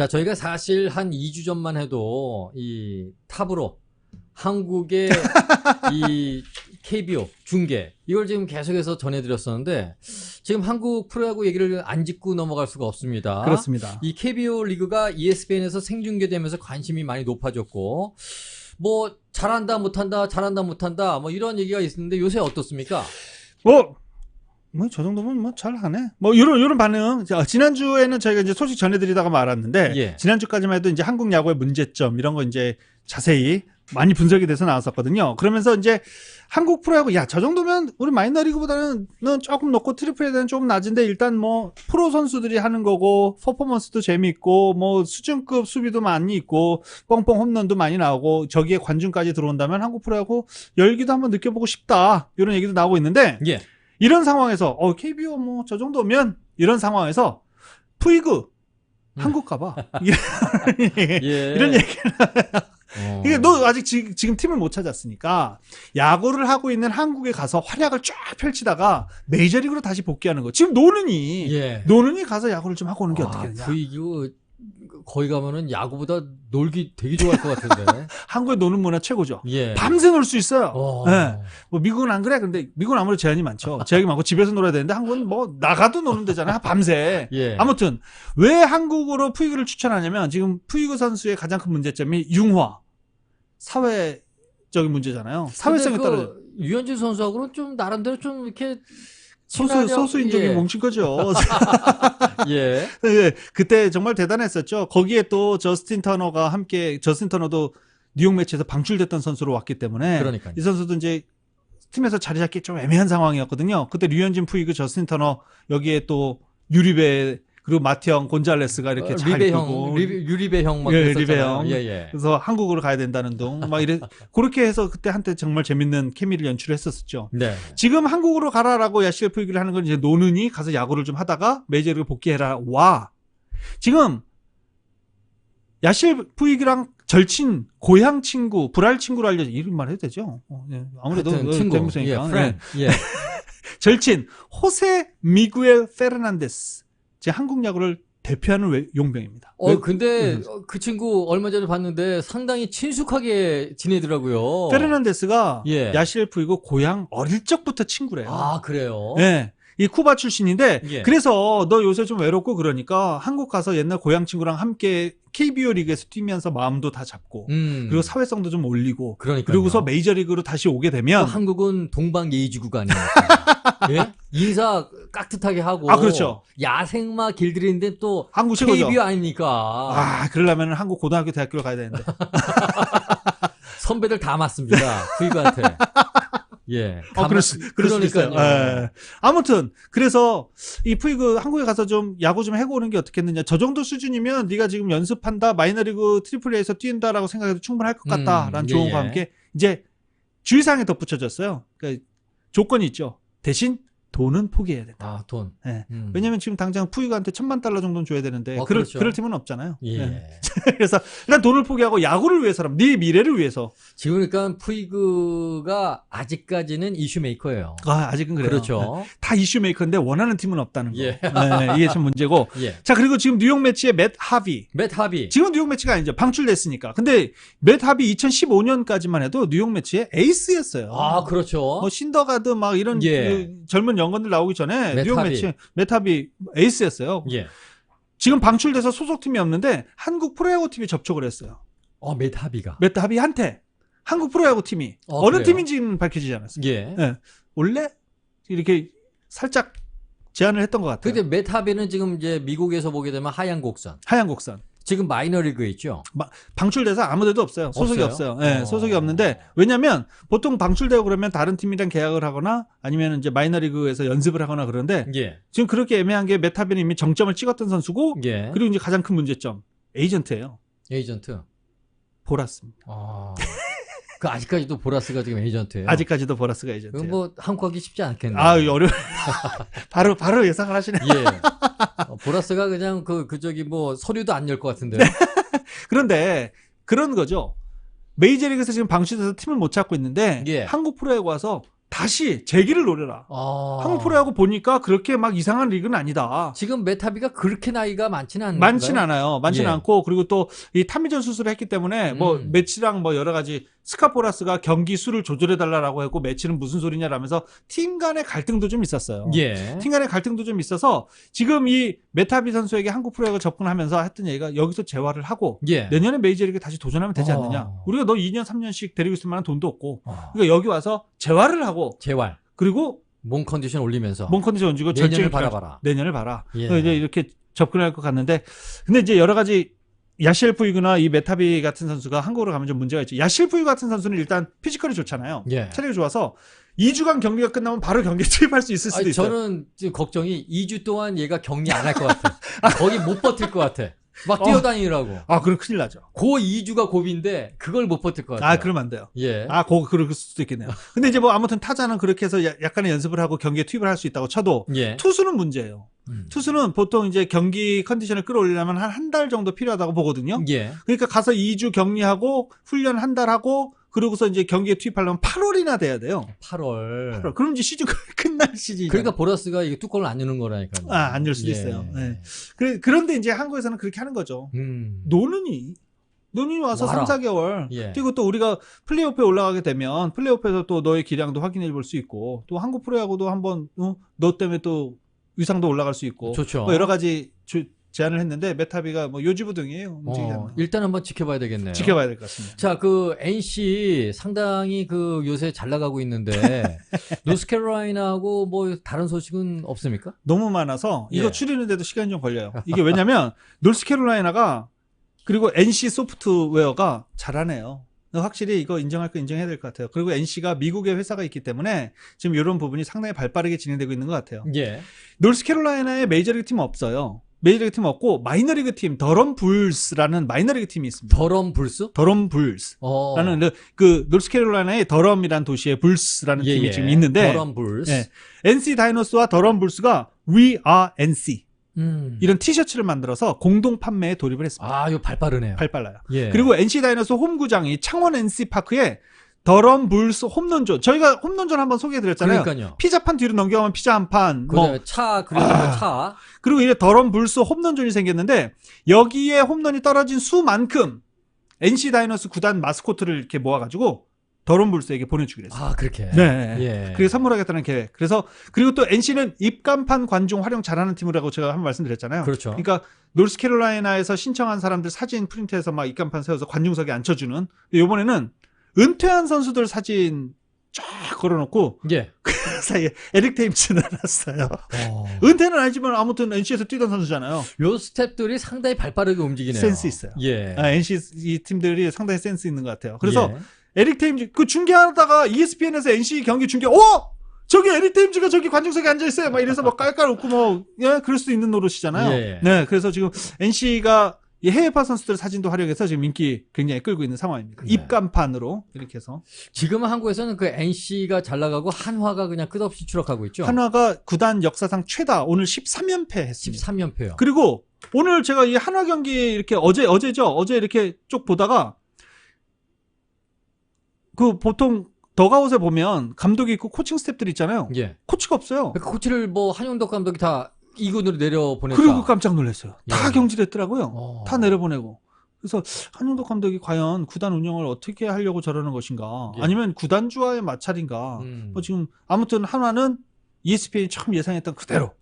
자, 저희가 사실 한 2주 전만 해도 이 탑으로 한국의 이 KBO 중계 이걸 지금 계속해서 전해드렸었는데 지금 한국 프로야구 얘기를 안 짚고 넘어갈 수가 없습니다. 그렇습니다. 이 KBO 리그가 ESPN에서 생중계되면서 관심이 많이 높아졌고 뭐 잘한다 못한다 잘한다 못한다 뭐 이런 얘기가 있는데 요새 어떻습니까? 뭐, 뭐, 저 정도면 뭐 잘하네. 뭐, 요런, 요런 반응. 자, 지난주에는 저희가 이제 소식 전해드리다가 말았는데, 예. 지난주까지만 해도 이제 한국 야구의 문제점, 이런 거 이제 자세히 많이 분석이 돼서 나왔었거든요. 그러면서 이제 한국 프로야구, 야, 저 정도면 우리 마이너리그보다는 조금 높고 트리플에 대한 조금 낮은데 일단 뭐, 프로 선수들이 하는 거고, 퍼포먼스도 재미있고, 뭐, 수준급 수비도 많이 있고, 뻥뻥 홈런도 많이 나오고, 저기에 관중까지 들어온다면 한국 프로야구 열기도 한번 느껴보고 싶다. 이런 얘기도 나오고 있는데, 예. 이런 상황에서 어 KBO 뭐 저 정도면 이런 상황에서 푸이그 한국 가봐 이런, 예. 이런 얘기 어. 이게 너 아직 지, 지금 팀을 못 찾았으니까 야구를 하고 있는 한국에 가서 활약을 쫙 펼치다가 메이저리그로 다시 복귀하는 거 지금 노는이 예. 노는이 가서 야구를 좀 하고 오는 게 아, 어떻게 되냐 그 이거 거기 가면은 야구보다 놀기 되게 좋아할 것 같은데. 한국의 노는 문화 최고죠 예. 밤새 놀 수 있어요 어. 네. 뭐 미국은 안 그래 근데 미국은 아무래도 제한이 많죠 제약이 많고 집에서 놀아야 되는데 한국은 뭐 나가도 노는 데잖아요 밤새 예. 아무튼 왜 한국으로 푸이그를 추천하냐면 지금 푸이그 선수의 가장 큰 문제점이 융화 사회적인 문제잖아요. 사회성에 그 따라 유현진 선수하고는 좀 나름대로 좀 이렇게 소수 친하냐- 소수인 종이 예. 뭉친 거죠. 예. 예, 그때 정말 대단했었죠. 거기에 또 저스틴 터너가 함께 저스틴 터너도 뉴욕 매치에서 방출됐던 선수로 왔기 때문에 그러니까요. 이 선수도 이제 팀에서 자리 잡기 좀 애매한 상황이었거든요. 그때 류현진 푸이그 저스틴 터너 여기에 또 유리베 그리고 마티형 곤잘레스가 이렇게 어, 잘 리베 형, 리베, 유리베 형막 예. 리베 형. 예, 예. 그래서 한국으로 가야 된다는 둥, 막 이래, 그렇게 해서 그때 한때 정말 재밌는 케미를 연출했었죠. 네. 지금 한국으로 가라라고 야시엘 얘기를 하는 건 이제 노는이 가서 야구를 좀 하다가 메이저리그 복귀해라. 와. 지금 야시엘 푸이기랑 절친, 고향 친구, 불알 친구로 알려져 이런 말 해도 되죠? 어, 예. 아무래도 어, 친구. 예, 젊으니까. 프렌. 예. 절친 호세 미구엘 페르난데스. 제 한국 야구를 대표하는 외- 용병입니다. 어, 왜- 근데 음. 어, 그 친구 얼마 전에 봤는데 상당히 친숙하게 지내더라고요. 페르난데스가 예. 야시엘프이고 고향 어릴 적부터 친구래요. 아, 그래요? 네. 이 쿠바 출신인데 예. 그래서 너 요새 좀 외롭고 그러니까 한국 가서 옛날 고향 친구랑 함께 KBO 리그에서 뛰면서 마음도 다 잡고 음. 그리고 사회성도 좀 올리고 그러니까. 그리고서 메이저 리그로 다시 오게 되면 한국은 동방 예의지구가 아닙니까? 예? 인사 깍듯하게 하고. 아, 그렇죠. 야생마 길들이는데 또 한국 최고죠. KBO 아닙니까? 아, 그러려면 한국 고등학교 대학교로 가야 되는데. 선배들 다 맞습니다. 후이그한테. 예. 어, 그럴 수, 그럴 수도 있어요. 예. 아무튼 그래서 이 푸이그 한국에 가서 좀 야구 좀 해고 오는 게 어떻겠느냐. 저 정도 수준이면 네가 지금 연습한다, 마이너리그 트리플 A에서 뛴다라고 생각해도 충분할 것 같다라는 음, 예, 조언과 예. 함께 이제 주의사항에 덧붙여졌어요. 그러니까 조건이 있죠. 대신 돈은 포기해야 된다. 아, 돈. 예. 음. 왜냐면 지금 당장 푸이그한테 천만 달러 정도는 줘야 되는데 어, 그럴, 그렇죠. 그럴 팀은 없잖아요. 예. 예. 그래서 일단 돈을 포기하고 야구를 위해서라면 네 미래를 위해서 지금 그러니까 푸이그가 아직까지는 이슈 메이커예요. 아, 아직은 그래요. 그렇죠. 다 이슈 메이커인데 원하는 팀은 없다는 거. 예. 네, 이게 참 문제고. 예. 자, 그리고 지금 뉴욕 매치의 맷 하비. 맷 하비. 지금 뉴욕 매치가 아니죠. 방출됐으니까. 근데 맷 하비 2015년까지만 해도 뉴욕 매치의 에이스였어요. 아, 그렇죠. 뭐 신더가드 막 이런 예. 그 젊은 연건들 나오기 전에 맷 뉴욕. 매치 맷 하비 에이스였어요. 예. 지금 방출돼서 소속팀이 없는데 한국 프로야구 팀이 접촉을 했어요. 어. 맷 하비한테 한국 프로야구 팀이 어, 어, 느? 팀인지는 밝혀지지 않았어요. 예. 예. 원래 이렇게 살짝 제안을 했던 것 같아요. 근데 맷 하비는 지금 이제 미국에서 보게 되면 하얀 곡선. 하얀 곡선. 지금 마이너리그에 있죠. 방출돼서 아무데도 없어요. 소속이 없어요? 없어요. 예, 어. 소속이 없는데 왜냐면 보통 방출되고 그러면 다른 팀이랑 계약을 하거나 아니면 이제 마이너리그에서 연습을 하거나 그런데 예. 지금 그렇게 애매한 게 메타비는 이미 정점을 찍었던 선수고 예. 그리고 이제 가장 큰 문제점 에이전트예요. 에이전트. 보라스입니다. 아. 그 아직까지도 보라스가 지금 에이전트예요. 아직까지도 보라스가 에이전트예요. 뭐 한국 하기 쉽지 않겠네요. 아, 어려 바로 바로 예상을 하시네. 예. 어, 보라스가 그냥 그, 그 저기 뭐 서류도 안 열 것 같은데. 그런데 그런 거죠. 메이저리그에서 지금 방출돼서 팀을 못 찾고 있는데 예. 한국 프로야구 와서 다시 재기를 노려라. 아. 한국 프로야구 보니까 그렇게 막 이상한 리그는 아니다. 지금 메타비가 그렇게 나이가 많지는 않나요? 많진 않아요. 많진 예. 않고 그리고 또 이 타미전 수술을 했기 때문에 뭐 음. 매치랑 뭐 여러 가지 스카포라스가 경기 수를 조절해 달라라고 했고 매치는 무슨 소리냐라면서 팀 간의 갈등도 좀 있었어요. 예. 팀 간의 갈등도 좀 있어서 지금 이 메타비 선수에게 한국 프로야구 접근하면서 했던 얘기가 여기서 재활을 하고 예. 내년에 메이저리그 다시 도전하면 되지 않느냐. 어. 우리가 너 2년 3년씩 데리고 있을 만한 돈도 없고 어. 그러니까 여기 와서 재활을 하고 재활. 그리고 몸 컨디션 올리면서 몸 컨디션 얹고 내년을 바라봐라. 내년을 봐라. 예. 이제 이렇게 접근할 것 같는데 근데 이제 여러 가지 야실프이그나 이 메타비 같은 선수가 한국으로 가면 좀 문제가 있죠. 야실프이그 같은 선수는 일단 피지컬이 좋잖아요. 예. 체력이 좋아서 2주간 경기가 끝나면 바로 경기에 투입할 수 있을 수도 아니, 있어요. 저는 지금 걱정이 2주 동안 얘가 격리 안 할 것 같아. 거기 못 버틸 것 같아. 막 어. 뛰어다니라고. 아, 그럼 큰일 나죠. 고 2주가 고비인데 그걸 못 버틸 것 같아. 아, 그러면 안 돼요. 예. 아, 거 그럴 수도 있겠네요. 근데 이제 뭐 아무튼 타자는 그렇게 해서 야- 약간의 연습을 하고 경기에 투입을 할 수 있다고 쳐도 예. 투수는 문제예요. 음. 투수는 보통 이제 경기 컨디션을 끌어올리려면 한 한 달 정도 필요하다고 보거든요. 예. 그러니까 가서 2주 격리하고 훈련 한 달 하고 그러고서 이제 경기에 투입하려면 8월이나 돼야 돼요. 8월. 8월. 그럼 이제 시즌 끝날 시즌이 그러니까 보너스가 이게 뚜껑을 안 여는 거라니까요. 아, 안 열 수도 예. 있어요. 네. 그래, 그런데 이제 한국에서는 그렇게 하는 거죠. 음. 노는이 노는이 와서 와라. 3, 4개월 예. 그리고 또 우리가 플레이오프에 올라가게 되면 플레이오프에서 또 너의 기량도 확인해 볼 수 있고 또 한국 프로야구도 한번 어? 너 때문에 또 위상도 올라갈 수 있고 좋죠. 뭐 여러 가지 주- 제안을 했는데 메타비가 뭐 요지부동이에요. 움직이지 어. 일단 한번 지켜봐야 되겠네요. 지켜봐야 될 것 같습니다. 자, 그 NC 상당히 그 요새 잘 나가고 있는데 노스캐롤라이나하고 뭐 다른 소식은 없습니까? 너무 많아서 이거 예. 추리는데도 시간이 좀 걸려요. 이게 왜냐면 노스캐롤라이나가 그리고 NC 소프트웨어가 잘하네요. 확실히 이거 인정할 거 인정해야 될 것 같아요. 그리고 NC가 미국의 회사가 있기 때문에 지금 이런 부분이 상당히 발빠르게 진행되고 있는 것 같아요. 예. 노스캐롤라이나에 메이저리그 팀 없어요. 메이저리그 팀 없고 마이너리그 팀 더럼 불스라는 마이너리그 팀이 있습니다. 더럼 불스? 더럼 불스라는 어. 그 노스캐롤라이나의 더럼이라는 도시에 불스라는 예, 팀이 예. 지금 있는데 더럼 불스. 예. NC 다이노스와 더럼 불스가 We Are NC 음. 이런 티셔츠를 만들어서 공동 판매에 돌입을 했습니다. 아, 이거 발 빠르네요. 발 빨라요. 예. 그리고 NC 다이노스 홈구장이 창원 NC 파크에 더럼 불스 홈런존 저희가 홈런존 한번 소개해드렸잖아요. 그러니까요. 피자 판 뒤로 넘겨가면 피자 한 판, 뭐 그다음에 차 그리고 뭐 차. 그리고 이제 더럼 불스 홈런존이 생겼는데 여기에 홈런이 떨어진 수만큼 NC 다이노스 구단 마스코트를 이렇게 모아가지고 더럼 불스에게 보내주기로 했어요. 아, 그렇게. 네. 예. 그게 선물하겠다는 계획. 그래서 그리고 또 NC는 입간판 관중 활용 잘하는 팀이라고 제가 한번 말씀드렸잖아요. 그렇죠. 그러니까 노스캐롤라이나에서 신청한 사람들 사진 프린트해서 막 입간판 세워서 관중석에 앉혀주는. 이번에는 은퇴한 선수들 사진 쫙 걸어놓고 예. 그 사이에 에릭 테임즈 넣어놨어요. 어. 은퇴는 아니지만 아무튼 NC에서 뛰던 선수잖아요. 요 스텝들이 상당히 발 빠르게 움직이네요. 센스 있어요. 예. 아, NC 이 팀들이 상당히 센스 있는 것 같아요. 그래서 예. 에릭 테임즈 그 중계하다가 ESPN에서 NC 경기 중계 어 저기 에릭 테임즈가 저기 관중석에 앉아 있어요. 막 이래서 막 깔깔 웃고 뭐예 그럴 수도 있는 노릇이잖아요. 예. 네 그래서 지금 NC가 이 해외파 선수들 사진도 활용해서 지금 인기 굉장히 끌고 있는 상황입니다. 네. 입간판으로 이렇게 해서 지금 한국에서는 그 NC가 잘 나가고 한화가 그냥 끝없이 추락하고 있죠. 한화가 구단 역사상 최다 오늘 13연패 했습니다. 13연패요. 그리고 오늘 제가 이 한화 경기 이렇게 어제 어제죠 어제 이렇게 쭉 보다가 그 보통 더가웃에 보면 감독이 있고 코칭 스태프들 있잖아요. 예. 코치가 없어요. 그 코치를 뭐 한용덕 감독이 다 2군으로 내려 보냈다. 그리고 깜짝 놀랐어요. 다 예. 경질했더라고요. 어. 다 내려보내고. 그래서 한용덕 감독이 과연 구단 운영을 어떻게 하려고 저러는 것인가? 예. 아니면 구단주와의 마찰인가? 음. 뭐 지금 아무튼 한화는 ESPN이 처음 예상했던 그대로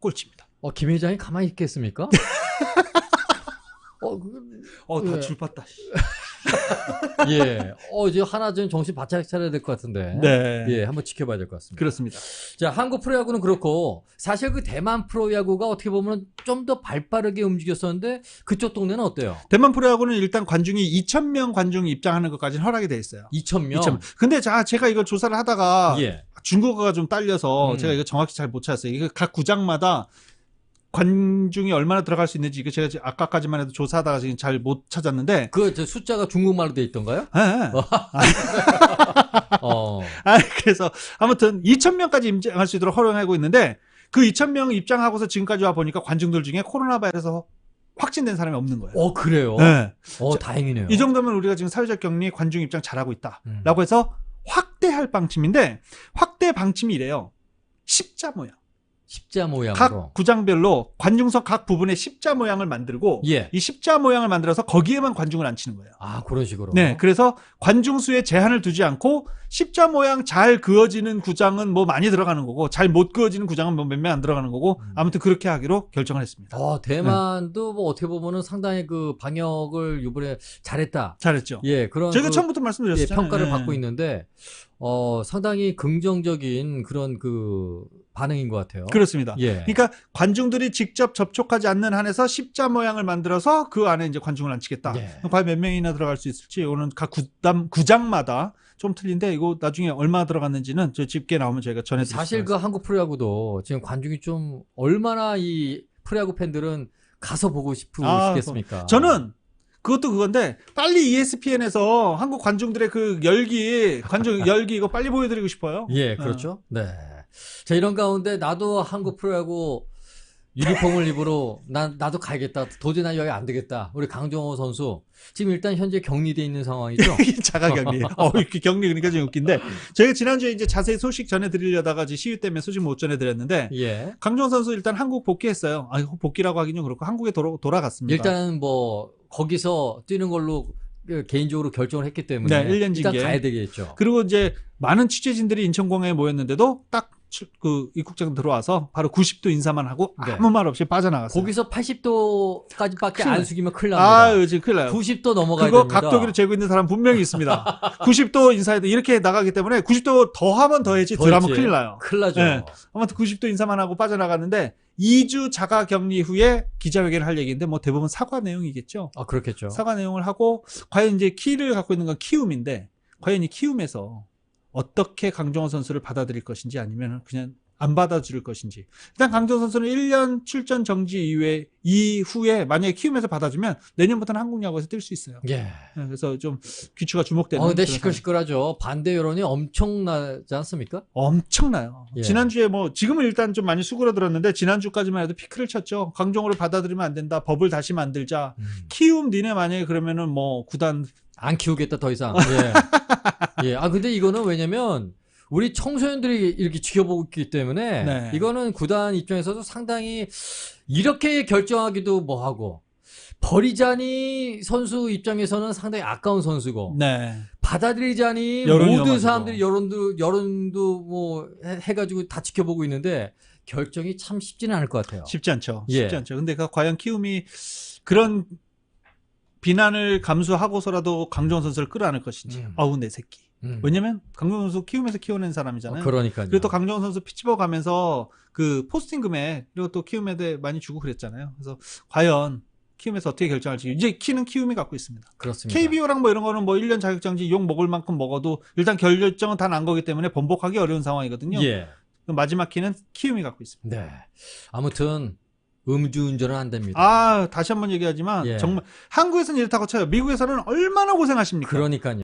꼴찌입니다. 어, 김 회장이 가만히 있겠습니까? 어, 그- 어, 다 예. 줄봤다. 예. 어, 이제 하나 좀 정신 바짝 차려야 될 것 같은데. 네. 예, 한번 지켜봐야 될 것 같습니다. 그렇습니다. 자, 한국 프로야구는 그렇고, 사실 그 대만 프로야구가 어떻게 보면 좀 더 발 빠르게 움직였었는데, 그쪽 동네는 어때요? 대만 프로야구는 일단 관중이 2,000명 관중이 입장하는 것까지는 허락이 돼 있어요. 2,000명? 2,000명. 근데 자, 제가 이걸 조사를 하다가 예. 중국어가 좀 딸려서 음. 제가 이거 정확히 잘 못 찾았어요. 이거 각 구장마다 관중이 얼마나 들어갈 수 있는지 이거 제가 아까까지만 해도 조사하다가 지금 잘 못 찾았는데 그, 저 숫자가 중국말로 돼 있던가요? 예, 예. 어. 아, 그래서 아무튼 2,000명까지 입장할 수 있도록 허용하고 있는데 그 2,000명 입장하고서 지금까지 와 보니까 관중들 중에 코로나 바이러스 확진된 사람이 없는 거예요. 어, 그래요? 네. 어, 다행이네요. 이 정도면 우리가 지금 사회적 격리 관중 입장 잘하고 있다라고 음. 해서 확대 확대할 방침인데 확대 방침이 이래요. 십자 모양. 십자 모양으로. 각 구장별로 관중석 각 부분에 십자 모양을 만들고 예. 이 십자 모양을 만들어서 거기에만 관중을 앉히는 거예요. 아 그런 식으로. 네, 그래서 관중 수에 제한을 두지 않고 십자 모양 잘 그어지는 구장은 뭐 많이 들어가는 거고 잘 못 그어지는 구장은 뭐몇명안 들어가는 거고 음. 아무튼 그렇게 하기로 결정을 했습니다. 어, 대만도 뭐 어떻게 보면은 상당히 그 방역을 이번에 잘했다. 잘했죠. 예, 그런 제가 그, 처음부터 예, 말씀드렸죠. 평가를 받고 있는데 어, 상당히 긍정적인 그런 그 반응인 것 같아요. 그렇습니다. 예. 그러니까 관중들이 직접 접촉하지 않는 한에서 십자 모양을 만들어서 그 안에 이제 관중을 앉히겠다. 예. 과연 몇 명이나 들어갈 수 있을지 오늘 각 구단 구장마다 좀 틀린데 이거 나중에 얼마 들어갔는지는 저 집게 나오면 저희가 전해드리겠습니다. 사실 그 한국 프로야구도 지금 관중이 좀 얼마나 이 프로야구 팬들은 가서 보고 싶, 아? 저는 그것도 그건데 빨리 ESPN에서 한국 관중들의 그 열기 관중 열기 이거 빨리 보여드리고 싶어요. 예, 그렇죠. 네. 자, 이런 가운데 나도 한국 프로야구 유니폼을 입으러 난 나도 가야겠다. 도저히 난 여기 안 되겠다. 우리 강정호 선수 지금 일단 현재 격리돼 있는 상황이죠. 자가 격리. 어, 이렇게 격리 그러니까 좀 웃긴데 저희가 지난주에 이제 자세히 소식 전해드리려다가 이제 시위 때문에 소식 못 전해드렸는데 예. 강정 선수 일단 한국 복귀했어요. 아, 복귀라고 하기는 그렇고 한국에 돌아, 돌아갔습니다. 일단은 뭐 거기서 뛰는 걸로 그 개인적으로 결정을 했기 때문에 네, 1년 일단 징계. 가야 되겠죠. 그리고 이제 많은 취재진들이 인천공항에 모였는데도 딱 그 입국장 들어와서 바로 90도 인사만 하고 네. 아무 말 없이 빠져나갔어요. 거기서 80도까지밖에 큰일 안. 숙이면 큰일 납니다. 아유, 지금 큰일 나요. 90도 넘어가야 그거 됩니다. 각도기로 재고 있는 사람 분명히 있습니다. 90도 인사해도 이렇게 나가기 때문에 90도 더 하면 더 해야지 더덜 하면. 큰일 나요. 큰일 나죠. 네. 아무튼 90도 인사만 하고 빠져나갔는데 2주 자가 격리 후에 기자회견을 할 얘기인데 뭐 대부분 사과 내용이겠죠. 아 그렇겠죠. 사과 내용을 하고 과연 이제 키를 갖고 있는 건 키움인데 과연 이 키움에서 어떻게 강정호 선수를 받아들일 것인지 아니면 그냥 안 받아줄 것인지 일단 강정호 선수는 1년 출전 정지 이후에 이후에 만약에 키움에서 받아주면 내년부터는 한국 야구에서 뛸 수 있어요. 예. 네, 그래서 좀 귀추가 주목되는 어, 근데 시끌시끌하죠. 반대 여론이 엄청나지 않습니까? 엄청나요. 예. 지난주에 뭐 지금은 일단 좀 많이 수그러들었는데 지난주까지만 해도 피크를 쳤죠. 강정호를 받아들이면 안 된다. 법을 다시 만들자. 키움 니네 만약에 그러면은 뭐 구단 안 키우겠다 더 이상. 예. 예. 아 근데 이거는 왜냐면 우리 청소년들이 이렇게 지켜보고 있기 때문에 네. 이거는 구단 입장에서도 상당히 이렇게 결정하기도 뭐하고 버리자니 선수 입장에서는 상당히 아까운 선수고 네. 받아들이자니 모든. 사람들이 여론도 여론도 뭐 해- 해가지고 다 지켜보고 있는데 결정이 참 쉽지는 않을 것 같아요. 쉽지 않죠. 예. 쉽지 않죠. 근데 그 과연 키움이 그런 비난을 감수하고서라도 강정호 선수를 끌어안을 것인지. 음. 어우 내 새끼. 음. 왜냐면 강정호 선수 키움에서 키워낸 사람이잖아요. 어, 그러니까요. 그리고 또 강정호 선수 피치버 가면서 그 포스팅 금액 그리고 또 키움에 대해 많이 주고 그랬잖아요. 그래서 과연 키움에서 어떻게 결정할지 이제 키는 키움이 갖고 있습니다. 그렇습니다. KBO랑 뭐 이런 거는 뭐 1년 자격정지 욕 먹을 만큼 먹어도 일단 결정은 다 난 거기 때문에 번복하기 어려운 상황이거든요. 예. 그 마지막 키는 키움이 갖고 있습니다. 네. 아무튼 음주운전은 안 됩니다. 아, 다시 한번 얘기하지만 예. 정말 한국에서는 이렇다고 쳐요. 미국에서는 얼마나 고생하십니까? 그러니까요.